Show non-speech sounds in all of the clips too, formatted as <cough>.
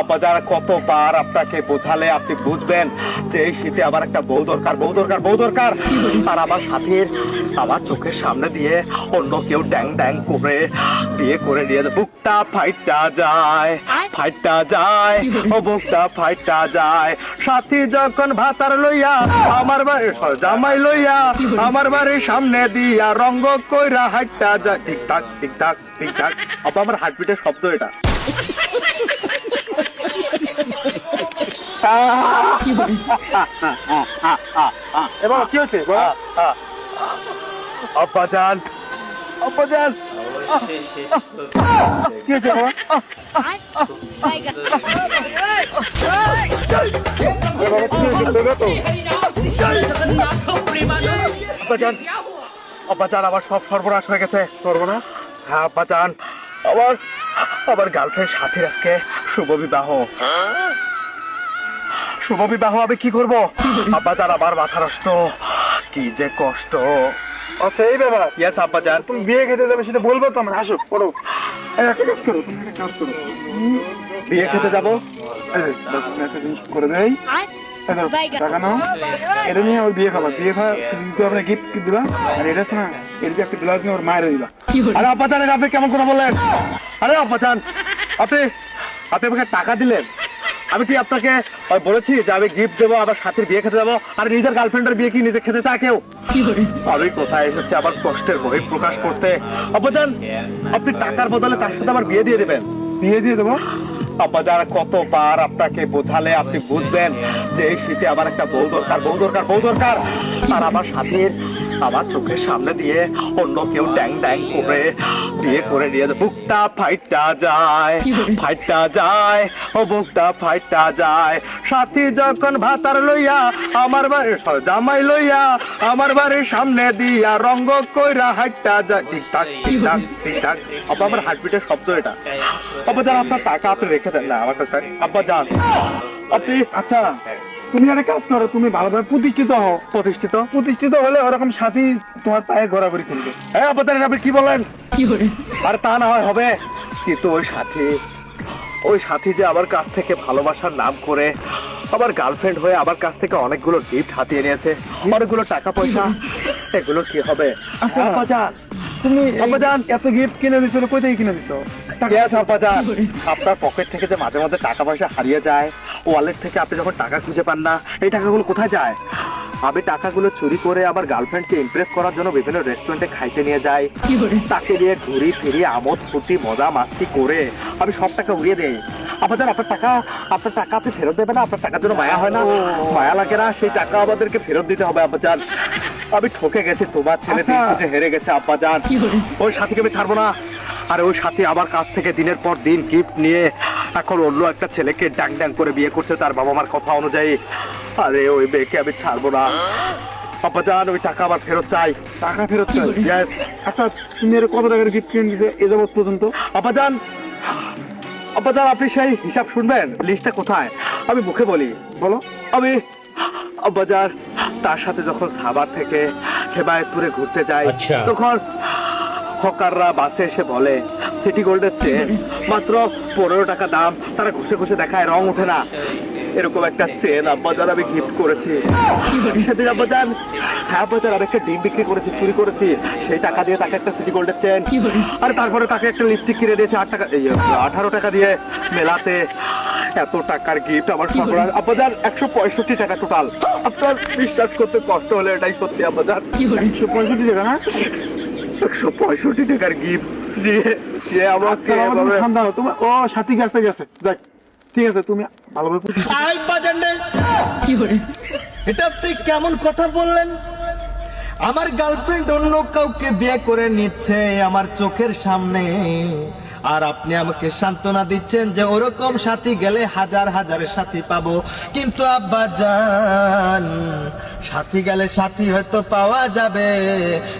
আব্বাজান কতবার আপনাকে বোঝালে আপনি বুঝবেন যে এই শীতে আবার একটা বউ দরকার বউ দরকার বউ দরকার। আর আমার সাথীর আমার চোখের সামনে দিয়ে অন্য কেউ ড্যাং ড্যাং করে বিয়ে করে নিয়ে। বুকটা ফাইটটা যায় ফাইটটা যায় ও বুকটা ফাইটটা যায়। সাথী যখন ভাতার লইয়া আমার বাড়ি জামাই লইয়া আমার বাড়ির সামনে দিয়া রঙ্গ কইরা হাইটটা যায়। ঠিকঠাক ঠিকঠাক ঠিকঠাক আপা আমার হার্টবিটের শব্দ এটা। আমার সব সর্বনাশ হয়ে গেছে। করব না? হ্যাঁ আব্বাজান আমার আমার গার্লফ্রেন্ড সাথীর আজকে শুভ বিবাহ। শুভ বিবাহ আমি কি করব? আব্বাজান আমার মাথা নষ্ট। কি যে কষ্ট। আচ্ছা এই ব্যাপার। ইয়েস আব্বাজান তুমি বিয়ে খেতে যাবে সেটা বলব তো আমার আসো একটা কাজ করো তুমি একটা কাজ করো। বিয়ে খেতে যাব? একটা জিনিস করে নাও। এটা নিয়ে ওর বিয়ে খাবা। বিয়ে খাওয়া আপনার গিফট দিবা? আর এটা আছে না এর যে একটা ব্লাউজ নিয়ে ওর মায়ের দিবা। আরে আব্বাজান আপনি কেমন কথা বললেন? আরে আপনি আপনি আমাকে টাকা দিলেন? আমি কি আপনাকে বলেছি যে আমি গিফট দেবো আবার সাথীর বিয়ে খেতে যাব আর নিজের গার্লফ্রেন্ডের বিয়ে কি নিজে খেতে চায় কেউ? আমি কোথায় এসেছি আবার কষ্টের বহি প্রকাশ করতে? আব্বাজান আপনি টাকার বদলে তার সাথে আমার বিয়ে দিয়ে দেবেন। বিয়ে দিয়ে দেবো? আব্বাজান কতবার আপনাকে বোঝালে আপনি বুঝবেন যে এই শীতে আবার একটা বউ দরকার বউ দরকার বউ দরকার। আর আমার সাথীর আমার চোখের সামনে দিয়ে অন্য কেউ ড্যাং ড্যাং করে বিয়ে করে নিয়ে বুকটা ফাইটটা যায় ফাইটটা যায় ও বুকটা ফাইটটা যায়। সাথী যখন ভাতার লইয়া আমার বাড়ি জামাই লইয়া আমার বাড়ির সামনে দিয়া রঙ্গ কইরা হাইটটা যায়। ঠিকঠাক ঠিকঠাক ঠিকঠাক আব্বা আমার হার্টবিটের শব্দ এটা। আব্বা যান আপনার টাকা আপনি রেখে দেন না আমার কাছে। আব্বা যান। আপনি আচ্ছা তুমি একটা কাজ করো তুমি ভালোভাবে প্রতিষ্ঠিত হও। প্রতিষ্ঠিত? প্রতিষ্ঠিত হলে ওরকম সাথী তোমার পায়ে ঘোরাঘুরি করবে। হ্যাঁ আপনি কি বলেন? আর তা না হয় হবে। কিন্তু ওই সাথী ওই সাথী যে আমার কাছ থেকে ভালোবাসার নাম করে আমার গার্লফ্রেন্ড হয়ে আমার কাছ থেকে অনেকগুলো গিফট হাতিয়ে নিয়েছে অনেকগুলো টাকা পয়সা এগুলো কি হবে? আচ্ছা। তুমি আব্বা যান এত গিফট কিনে দিছো কই থেকে কিনে দিছো। আপনার পকেট থেকে যে মাঝে মাঝে টাকা পয়সা হারিয়ে যায় ওয়ালেট থেকে আপনি যখন টাকা খুঁজে পান না এই টাকাগুলো কোথায় যায়? আমি টাকাগুলো চুরি করে আমার গার্লফ্রেন্ডকে ইমপ্রেস করার জন্য বিভিন্ন রেস্টুরেন্টে খাইতে নিয়ে যাই। তাকে নিয়ে ঘুরি ফিরি আমোদ ফুর্তি মজা মাস্তি করে আমি সব টাকা উড়িয়ে দেই। আপনাদের আপনার টাকা আপনার টাকা আপনি ফেরত দেবেন না আপনার টাকার জন্য মায়া হয় না? মায়া লাগে না সেই টাকা আমাদেরকে ফেরত দিতে হবে আব্বা যান আমি ঠকে গেছি তোমার ছেলে আচ্ছা। হেরে গেছে আব্বা যান ওই সাথীকে আমি ছাড়বো না। আর ওই সাথী আমার কাছ থেকে দিনের পর দিন গিফট নিয়ে এখন অন্য একটা ছেলেকে ড্যাং ড্যাং করে বিয়ে করছে তার বাবা মার কথা অনুযায়ী। আরে ওই মেয়েকে আমি ছাড়বো না। আব্বা যান ওই টাকা আবার ফেরত চাই। টাকা ফেরত চাই? Yes. আচ্ছা তুমি এর কত টাকার গিফট কিনে দিছে এ যাবত পর্যন্ত? আব্বাজান আব্বাজান আপনি সেই হিসাব শুনবেন? লিস্টটা কোথায়? আমি মুখে বলি। বলো। আমি আব্বাজান তার সাথে যখন সাবার থেকে হেমায়তপুরে ঘুরতে যাই আচ্ছা। তখন হকাররা বাসে এসে বলে সিটি গোল্ডের চেন মাত্র পনেরো টাকা দাম। তারা ঘষে ঘষে দেখায় রং ওঠে না। এরকম একটা চেন আব্বাজান আমি গিফট করেছি। সেদিন আব্বাজান হ্যাঁ আব্বাজান আমি একটা ডিম বিক্রি করেছি চুরি করেছি। সেই টাকা দিয়ে তাকে একটা সিটি গোল্ডের চেন। আর তারপরে তাকে একটা লিপস্টিক কিনে দিয়েছে আট টাকা এই আঠারো টাকা দিয়ে মেলাতে। এত টাকার গিফট আমার সর্বনাশ। আব্বাজান একশো পঁয়ষট্টি টাকা টোটাল আপনার বিশ্বাস করতে কষ্ট হলে এটাই সত্যি আব্বাজান। একশো পঁয়ষট্টি টাকা না একশো পঁয়ষট্টি টাকার গিফট দিয়ে সে আমাকে আচ্ছা। তোমার ও সাথী গেছে গেছে। যাক ঠিক আছে তুমি ভালোভাবে আই এটা আপনি কেমন কথা বললেন? আমার গার্লফ্রেন্ড অন্য কাউকে বিয়ে করে নিচ্ছে আমার চোখের সামনে। আর আপনি আমাকে সান্ত্বনা দিচ্ছেন যে ওরকম সাথী গেলে হাজার হাজার সাথী পাবো। কিন্তু আব্বা জান সাথী গেলে সাথী হয়তো পাওয়া যাবে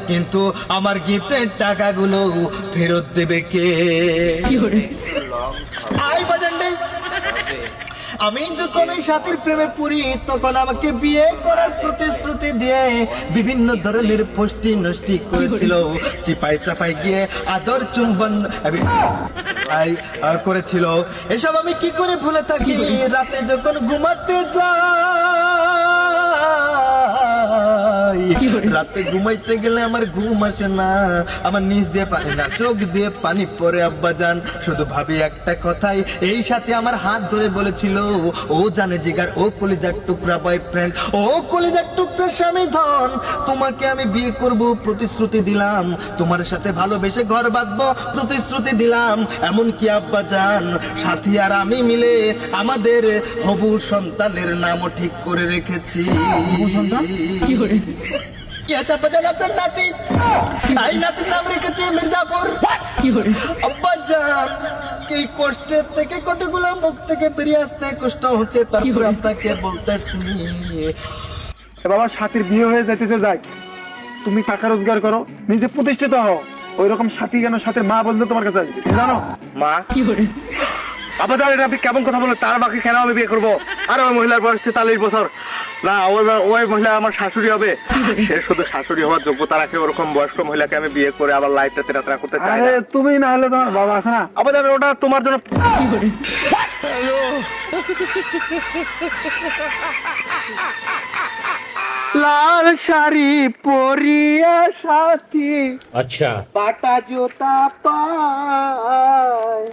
কিন্তু আমার গিফটের টাকাগুলো ফেরত দেবে কে? আই বাজান্ডে আমি যখন ওই সাথীর প্রেমে পড়ি তখন আমাকে বিয়ে করার প্রতিশ্রুতি দিয়ে বিভিন্ন ধরনের পুষ্টি নষ্টি করেছিল। চিপাই চাপাই গিয়ে আদর চুম্বন করেছিল। এসব আমি কি করে ভুলে থাকি? রাতে যখন ঘুমাতে যাই <laughs> রাতে ঘুমাইতে গেলে আমার ঘুম আসে না। আমার নিজ দিয়ে পানি না, চোখ দিয়ে পানি পরে আব্বা যান। শুধু ভাবি একটা কথাই, এই সাথে আমার হাত ধরে বলেছিল, ও জানে জিগার, ও কলিজার টুকরা বয়ফ্রেন্ড ও কলিজার টুকরা স্বামী ধন। তোমাকে আমি বিয়ে করব, প্রতিশ্রুতি দিলাম। তোমার সাথে ভালোবেসে ঘর বাঁধবো, প্রতিশ্রুতি দিলাম। এমন কি আব্বা যান, সাথী আর আমি মিলে আমাদের হবু সন্তানের নামও ঠিক করে রেখেছি। আব্বা যান এই কষ্টের থেকে কতগুলো মুখ থেকে বেরিয়ে আসতে কষ্ট হচ্ছে তারপরে আপনাকে বলতেছি বাবা সাথীর বিয়ে হয়ে যাইতেছে যাই। তুমি টাকা রোজগার করো নিজে প্রতিষ্ঠিত হও। ওই রকম সাথী কেন সাথের মা বলতে তোমার কাছে জানো? মা? আবার তাহলে আপনি কেমন কথা বলেন তার বাকি কেন আমি বিয়ে করব? আর ওই মহিলার বয়স তেতাল্লিশ বছর। না ওই ওই মহিলা আমার শাশুড়ি হবে। সে শুধু শাশুড়ি হওয়ার যোগ্যতা রাখে ওরকম বয়স্ক মহিলাকে আমি বিয়ে করে আবার লাইফটা তেরা করতে চাই তুমি না হলে তোমার বাবা আছে না? আবার ওটা তোমার জন্য লাল শাড়ি পরিয়া সাথী আচ্ছা। পাটা জুতা পায়।